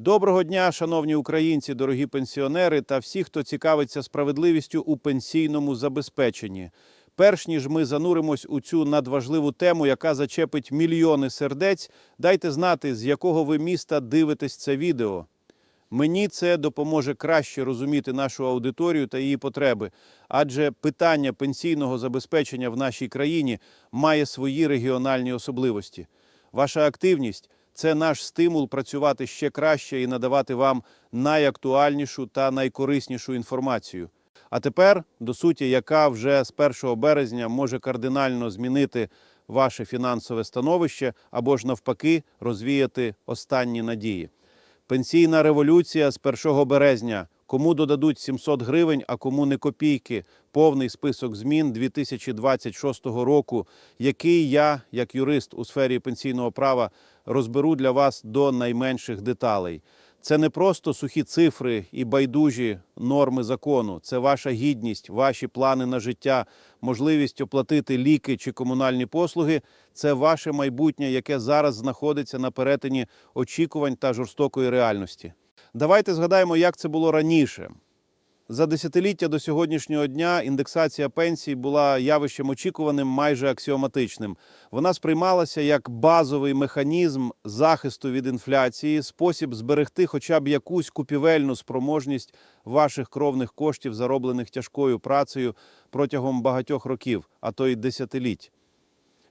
Доброго дня, шановні українці, дорогі пенсіонери та всі, хто цікавиться справедливістю у пенсійному забезпеченні. Перш ніж ми зануримось у цю надважливу тему, яка зачепить мільйони сердець, дайте знати, з якого ви міста дивитесь це відео. Мені це допоможе краще розуміти нашу аудиторію та її потреби, адже питання пенсійного забезпечення в нашій країні має свої регіональні особливості. Ваша активність це наш стимул працювати ще краще і надавати вам найактуальнішу та найкориснішу інформацію. А тепер до суті, яка вже з 1 березня може кардинально змінити ваше фінансове становище або ж навпаки розвіяти останні надії. Пенсійна революція з 1 березня. Кому додадуть 700 гривень, а кому не копійки. Повний список змін 2026 року, який я, як юрист у сфері пенсійного права, розберу для вас до найменших деталей. Це не просто сухі цифри і байдужі норми закону. Це ваша гідність, ваші плани на життя, можливість оплатити ліки чи комунальні послуги. Це ваше майбутнє, яке зараз знаходиться на перетині очікувань та жорстокої реальності. Давайте згадаємо, як це було раніше. За десятиліття до сьогоднішнього дня індексація пенсій була явищем очікуваним, майже аксіоматичним. Вона сприймалася як базовий механізм захисту від інфляції, спосіб зберегти хоча б якусь купівельну спроможність ваших кровних коштів, зароблених тяжкою працею протягом багатьох років, а то й десятиліть.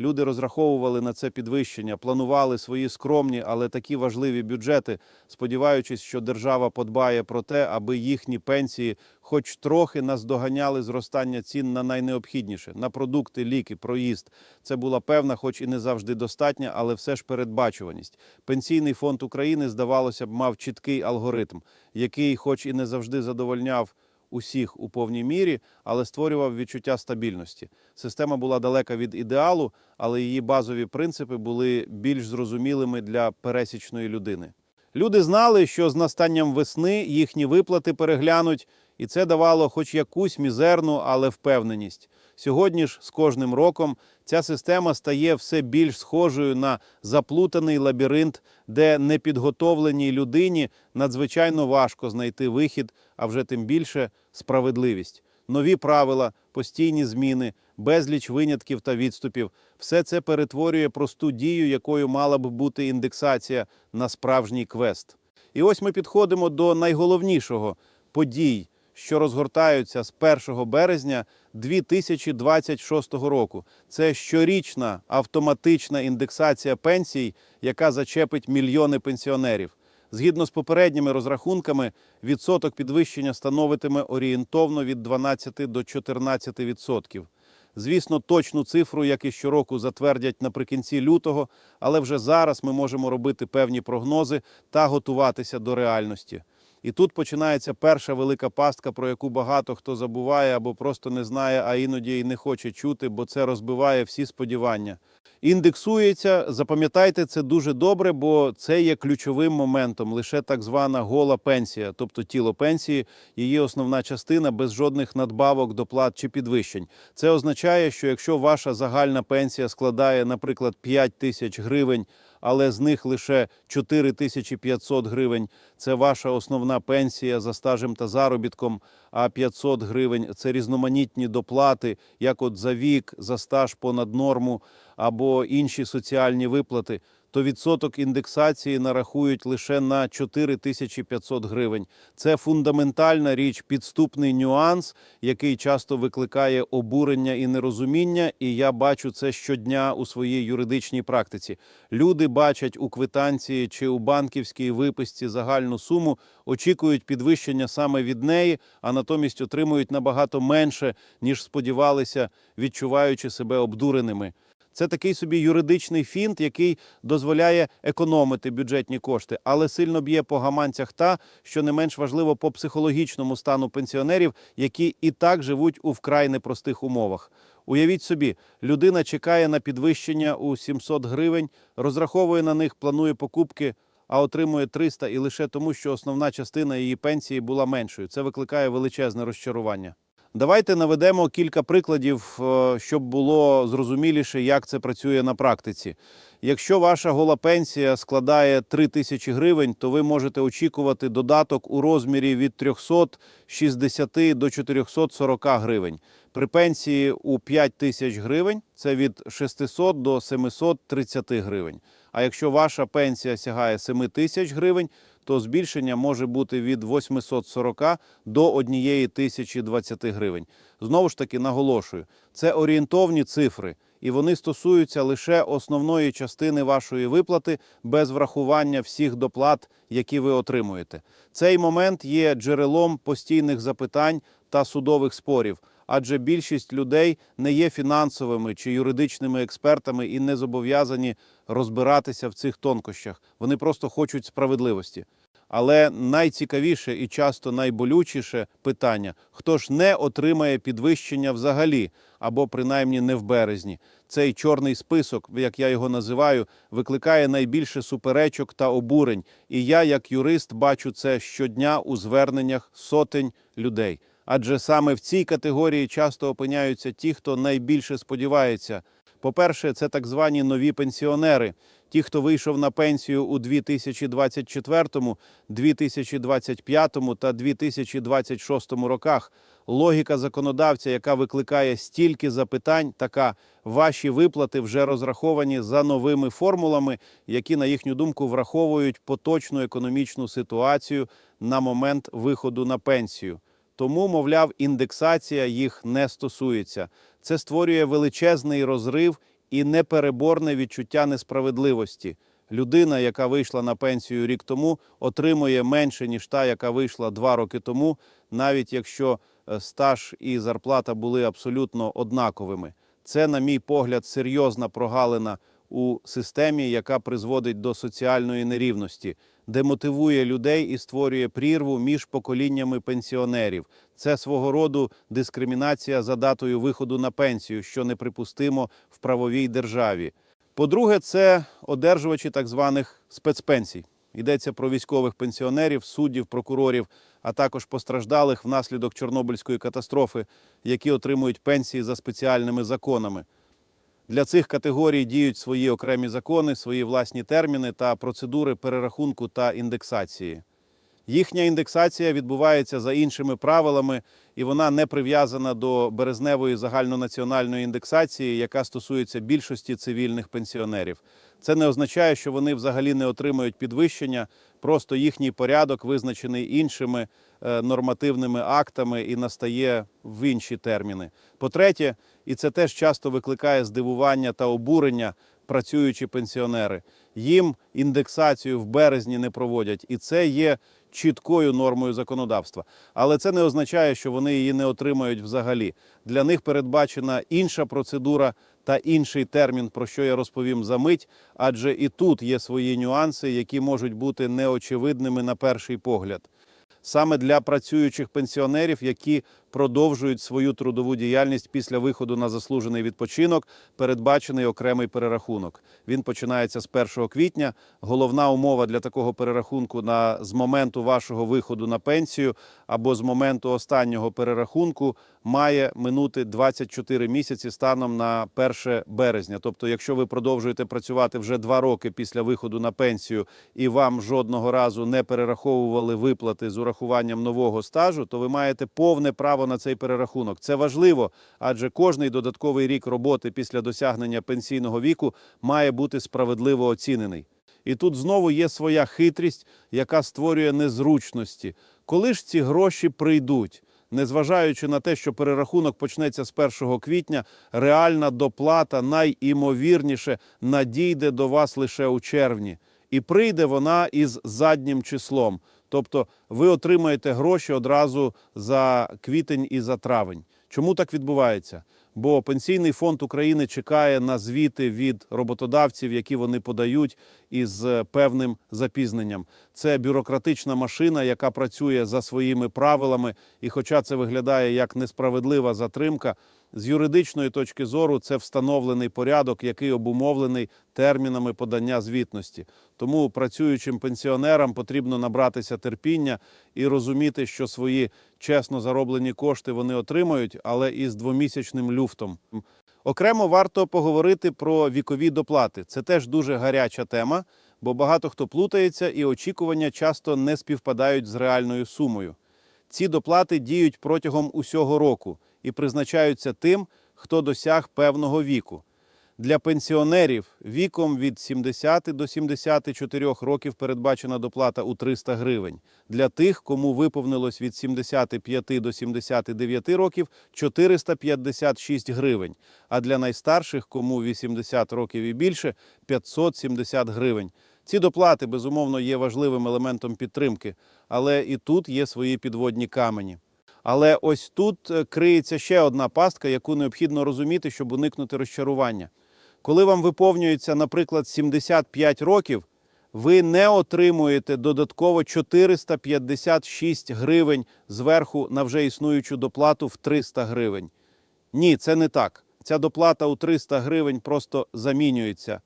Люди розраховували на це підвищення, планували свої скромні, але такі важливі бюджети, сподіваючись, що держава подбає про те, аби їхні пенсії хоч трохи наздоганяли зростання цін на найнеобхідніше на продукти, ліки, проїзд. Це була певна, хоч і не завжди достатня, але все ж передбачуваність. Пенсійний фонд України, здавалося б, мав чіткий алгоритм, який, хоч і не завжди задовольняв усіх у повній мірі, але створював відчуття стабільності. Система була далека від ідеалу, але її базові принципи були більш зрозумілими для пересічної людини. Люди знали, що з настанням весни їхні виплати переглянуть, і це давало хоч якусь мізерну, але впевненість. Сьогодні ж з кожним роком ця система стає все більш схожою на заплутаний лабіринт, де непідготовленій людині надзвичайно важко знайти вихід, а вже тим більше справедливість. Нові правила, постійні зміни, безліч винятків та відступів все це перетворює просту дію, якою мала б бути індексація на справжній квест. І ось ми підходимо до найголовнішого подій, що розгортаються з 1 березня 2026 року. Це щорічна автоматична індексація пенсій, яка зачепить мільйони пенсіонерів. Згідно з попередніми розрахунками, відсоток підвищення становитиме орієнтовно від 12 до 14 відсотків. Звісно, точну цифру, як і щороку, затвердять наприкінці лютого, але вже зараз ми можемо робити певні прогнози та готуватися до реальності. І тут починається перша велика пастка, про яку багато хто забуває або просто не знає, а іноді й не хоче чути, бо це розбиває всі сподівання. Індексується, запам'ятайте це дуже добре, бо це є ключовим моментом. Лише так звана гола пенсія, тобто тіло пенсії, її основна частина без жодних надбавок, доплат чи підвищень. Це означає, що якщо ваша загальна пенсія складає, наприклад, 5 тисяч гривень, але з них лише 4500 гривень. Це ваша основна пенсія за стажем та заробітком, а 500 гривень це різноманітні доплати, як от за вік, за стаж понад норму або інші соціальні виплати, то відсоток індексації нарахують лише на 4500 гривень. Це фундаментальна річ, підступний нюанс, який часто викликає обурення і нерозуміння. І я бачу це щодня у своїй юридичній практиці. Люди бачать у квитанції чи у банківській виписці загальну суму, очікують підвищення саме від неї, а натомість отримують набагато менше, ніж сподівалися, відчуваючи себе обдуреними. Це такий собі юридичний фінт, який дозволяє економити бюджетні кошти, але сильно б'є по гаманцях та, що не менш важливо по психологічному стану пенсіонерів, які і так живуть у вкрай непростих умовах. Уявіть собі, людина чекає на підвищення у 700 гривень, розраховує на них, планує покупки, а отримує 300 і лише тому, що основна частина її пенсії була меншою. Це викликає величезне розчарування. Давайте наведемо кілька прикладів, е, щоб було зрозуміліше, як це працює на практиці. Якщо ваша гола пенсія складає 3 тисячі гривень, то ви можете очікувати додаток у розмірі від 360 до 440 гривень. При пенсії у 5 тисяч гривень це від 600 до 730 гривень. А якщо ваша пенсія сягає 7 тисяч гривень, то збільшення може бути від 840 до 1020 гривень. Знову ж таки наголошую, це орієнтовні цифри, і вони стосуються лише основної частини вашої виплати без врахування всіх доплат, які ви отримуєте. Цей момент є джерелом постійних запитань та судових спорів. Адже більшість людей не є фінансовими чи юридичними експертами і не зобов'язані розбиратися в цих тонкощах. Вони просто хочуть справедливості. Але найцікавіше і часто найболючіше питання: хто ж не отримає підвищення взагалі, або принаймні не в березні. Цей чорний список, як я його називаю, викликає найбільше суперечок та обурень. І я, як юрист, бачу це щодня у зверненнях сотень людей. Адже саме в цій категорії часто опиняються ті, хто найбільше сподівається. По-перше, це так звані нові пенсіонери, ті, хто вийшов на пенсію у 2024, 2025 та 2026 роках. Логіка законодавця, яка викликає стільки запитань, така ваші виплати вже розраховані за новими формулами, які, на їхню думку, враховують поточну економічну ситуацію на момент виходу на пенсію. Тому, мовляв, індексація їх не стосується. Це створює величезний розрив і непереборне відчуття несправедливості. Людина, яка вийшла на пенсію рік тому, отримує менше ніж та, яка вийшла два роки тому, навіть якщо е, стаж і зарплата були абсолютно однаковими. Це, на мій погляд, серйозна прогалина у системі, яка призводить до соціальної нерівності, демотивує людей і створює прірву між поколіннями пенсіонерів. Це свого роду дискримінація за датою виходу на пенсію, що неприпустимо в правовій державі. По-друге, це одержувачі так званих спецпенсій. Йдеться про військових пенсіонерів, суддів, прокурорів, а також постраждалих внаслідок Чорнобильської катастрофи, які отримують пенсії за спеціальними законами. Для цих категорій діють свої окремі закони, свої власні терміни та процедури перерахунку та індексації. Їхня індексація відбувається за іншими правилами, і вона не прив'язана до березневої загальнонаціональної індексації, яка стосується більшості цивільних пенсіонерів. Це не означає, що вони взагалі не отримують підвищення, просто їхній порядок визначений іншими е, нормативними актами і настає в інші терміни. По-третє, і це теж часто викликає здивування та обурення працюючі пенсіонери. Їм індексацію в березні не проводять, і це є чіткою нормою законодавства. Але це не означає, що вони її не отримають взагалі. Для них передбачена інша процедура та інший термін, про що я розповім за мить, адже і тут є свої нюанси, які можуть бути неочевидними на перший погляд. Саме для працюючих пенсіонерів, які продовжують свою трудову діяльність після виходу на заслужений відпочинок, передбачений окремий перерахунок. Він починається з 1 квітня. Головна умова для такого перерахунку на з моменту вашого виходу на пенсію або з моменту останнього перерахунку має минути 24 місяці станом на 1 березня. Тобто, якщо ви продовжуєте працювати вже два роки після виходу на пенсію і вам жодного разу не перераховували виплати з урахуванням нового стажу, то ви маєте повне право на цей перерахунок. Це важливо, адже кожний додатковий рік роботи після досягнення пенсійного віку має бути справедливо оцінений. І тут знову є своя хитрість, яка створює незручності. Коли ж ці гроші прийдуть? Незважаючи на те, що перерахунок почнеться з 1 квітня, реальна доплата найімовірніше надійде до вас лише у червні. І прийде вона із заднім числом. Тобто ви отримаєте гроші одразу за квітень і за травень. Чому так відбувається? Бо Пенсійний фонд України чекає на звіти від роботодавців, які вони подають із певним запізненням. Це бюрократична машина, яка працює за своїми правилами. І, хоча це виглядає як несправедлива затримка, З юридичної точки зору це встановлений порядок, який обумовлений термінами подання звітності. Тому працюючим пенсіонерам потрібно набратися терпіння і розуміти, що свої чесно зароблені кошти вони отримають, але із двомісячним люфтом. Окремо варто поговорити про вікові доплати. Це теж дуже гаряча тема, бо багато хто плутається і очікування часто не співпадають з реальною сумою. Ці доплати діють протягом усього року і призначаються тим, хто досяг певного віку. Для пенсіонерів віком від 70 до 74 років передбачена доплата у 300 гривень. Для тих, кому виповнилось від 75 до 79 років 456 гривень. А для найстарших, кому 80 років і більше 570 гривень. Ці доплати, безумовно, є важливим елементом підтримки, але і тут є свої підводні камені. Але ось тут е, криється ще одна пастка, яку необхідно розуміти, щоб уникнути розчарування. Коли вам виповнюється, наприклад, 75 років, ви не отримуєте додатково 456 гривень зверху на вже існуючу доплату в 300 гривень. Ні, це не так. Ця доплата у 300 гривень просто замінюється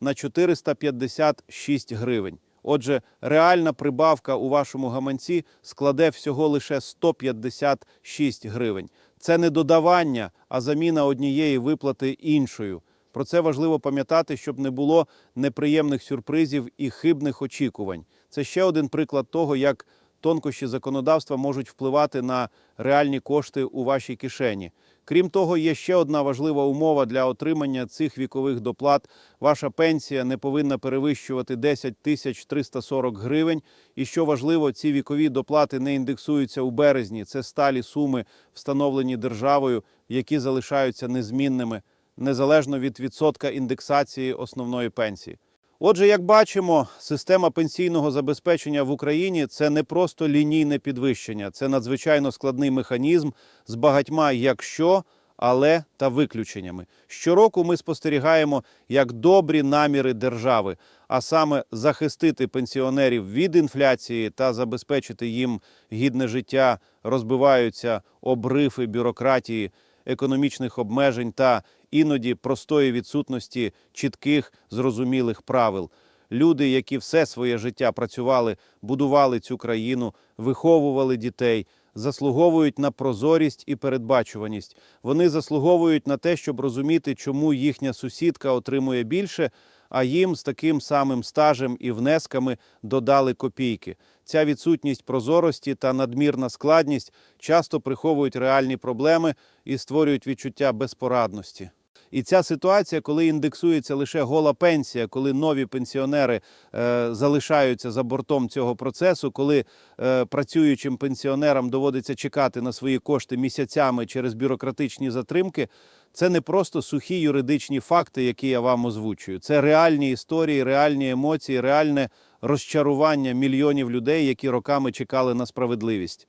на 456 гривень. Отже, реальна прибавка у вашому гаманці складе всього лише 156 гривень. Це не додавання, а заміна однієї виплати іншою. Про це важливо пам'ятати, щоб не було неприємних сюрпризів і хибних очікувань. Це ще один приклад того, як тонкощі законодавства можуть впливати на реальні кошти у вашій кишені. Крім того, є ще одна важлива умова для отримання цих вікових доплат. Ваша пенсія не повинна перевищувати 10 тисяч 340 гривень. І що важливо, ці вікові доплати не індексуються у березні. Це сталі суми, встановлені державою, які залишаються незмінними незалежно від відсотка індексації основної пенсії. Отже, як бачимо, система пенсійного забезпечення в Україні це не просто лінійне підвищення, це надзвичайно складний механізм з багатьма якщо, але та виключеннями. Щороку ми спостерігаємо як добрі наміри держави, а саме захистити пенсіонерів від інфляції та забезпечити їм гідне життя, розбиваються обрифи бюрократії, економічних обмежень та іноді простої відсутності чітких зрозумілих правил. Люди, які все своє життя працювали, будували цю країну, виховували дітей, заслуговують на прозорість і передбачуваність. Вони заслуговують на те, щоб розуміти, чому їхня сусідка отримує більше, а їм з таким самим стажем і внесками додали копійки. Ця відсутність прозорості та надмірна складність часто приховують реальні проблеми і створюють відчуття безпорадності. І ця ситуація, коли індексується лише гола пенсія, коли нові пенсіонери е, залишаються за бортом цього процесу, коли е, працюючим пенсіонерам доводиться чекати на свої кошти місяцями через бюрократичні затримки, це не просто сухі юридичні факти, які я вам озвучую. Це реальні історії, реальні емоції, реальне розчарування мільйонів людей, які роками чекали на справедливість.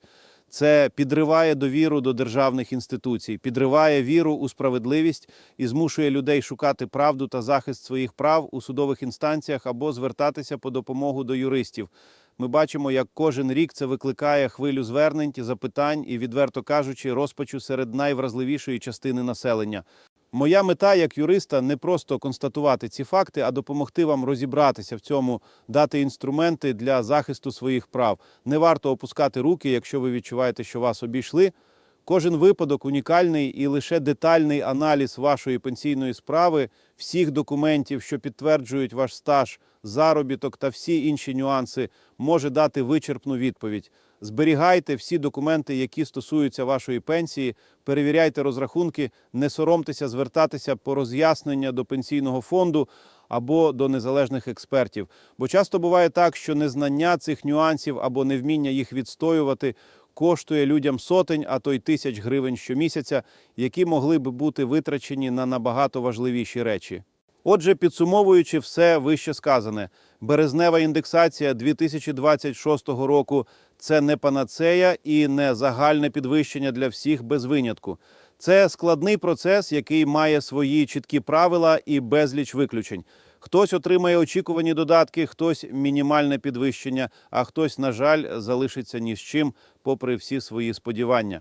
Це підриває довіру до державних інституцій, підриває віру у справедливість і змушує людей шукати правду та захист своїх прав у судових інстанціях або звертатися по допомогу до юристів. Ми бачимо, як кожен рік це викликає хвилю звернень, запитань і, відверто кажучи, розпачу серед найвразливішої частини населення. Моя мета як юриста не просто констатувати ці факти, а допомогти вам розібратися в цьому, дати інструменти для захисту своїх прав. Не варто опускати руки, якщо ви відчуваєте, що вас обійшли. Кожен випадок унікальний і лише детальний аналіз вашої пенсійної справи, всіх документів, що підтверджують ваш стаж, заробіток та всі інші нюанси, може дати вичерпну відповідь. Зберігайте всі документи, які стосуються вашої пенсії, перевіряйте розрахунки, не соромтеся звертатися по роз'яснення до пенсійного фонду або до незалежних експертів. Бо часто буває так, що незнання цих нюансів або невміння їх відстоювати коштує людям сотень, а то й тисяч гривень щомісяця, які могли би бути витрачені на набагато важливіші речі. Отже, підсумовуючи все вище сказане, березнева індексація 2026 року це не панацея і не загальне підвищення для всіх без винятку. Це складний процес, який має свої чіткі правила і безліч виключень. Хтось отримає очікувані додатки, хтось мінімальне підвищення, а хтось, на жаль, залишиться ні з чим, попри всі свої сподівання.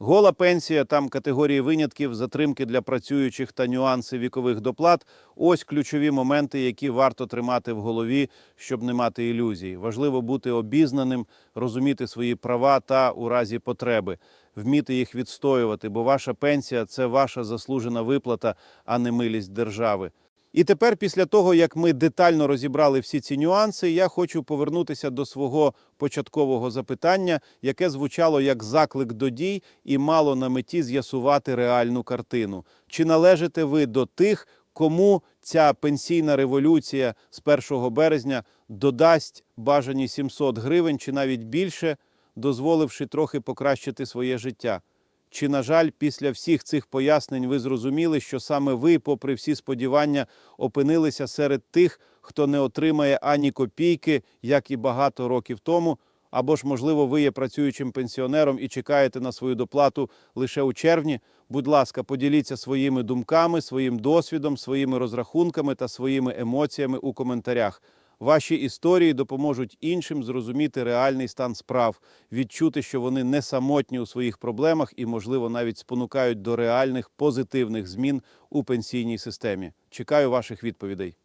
Гола пенсія, там категорії винятків, затримки для працюючих та нюанси вікових доплат ось ключові моменти, які варто тримати в голові, щоб не мати ілюзій. Важливо бути обізнаним, розуміти свої права та у разі потреби, вміти їх відстоювати, бо ваша пенсія це ваша заслужена виплата, а не милість держави. І тепер, після того, як ми детально розібрали всі ці нюанси, я хочу повернутися до свого початкового запитання, яке звучало як заклик до дій і мало на меті з'ясувати реальну картину. Чи належите ви до тих, кому ця пенсійна революція з 1 березня додасть бажані 700 гривень чи навіть більше, дозволивши трохи покращити своє життя? Чи, на жаль, після всіх цих пояснень ви зрозуміли, що саме ви, попри всі сподівання, опинилися серед тих, хто не отримає ані копійки, як і багато років тому? Або ж, можливо, ви є працюючим пенсіонером і чекаєте на свою доплату лише у червні? Будь ласка, поділіться своїми думками, своїм досвідом, своїми розрахунками та своїми емоціями у коментарях. Ваші історії допоможуть іншим зрозуміти реальний стан справ, відчути, що вони не самотні у своїх проблемах і, можливо, навіть спонукають до реальних позитивних змін у пенсійній системі. Чекаю ваших відповідей.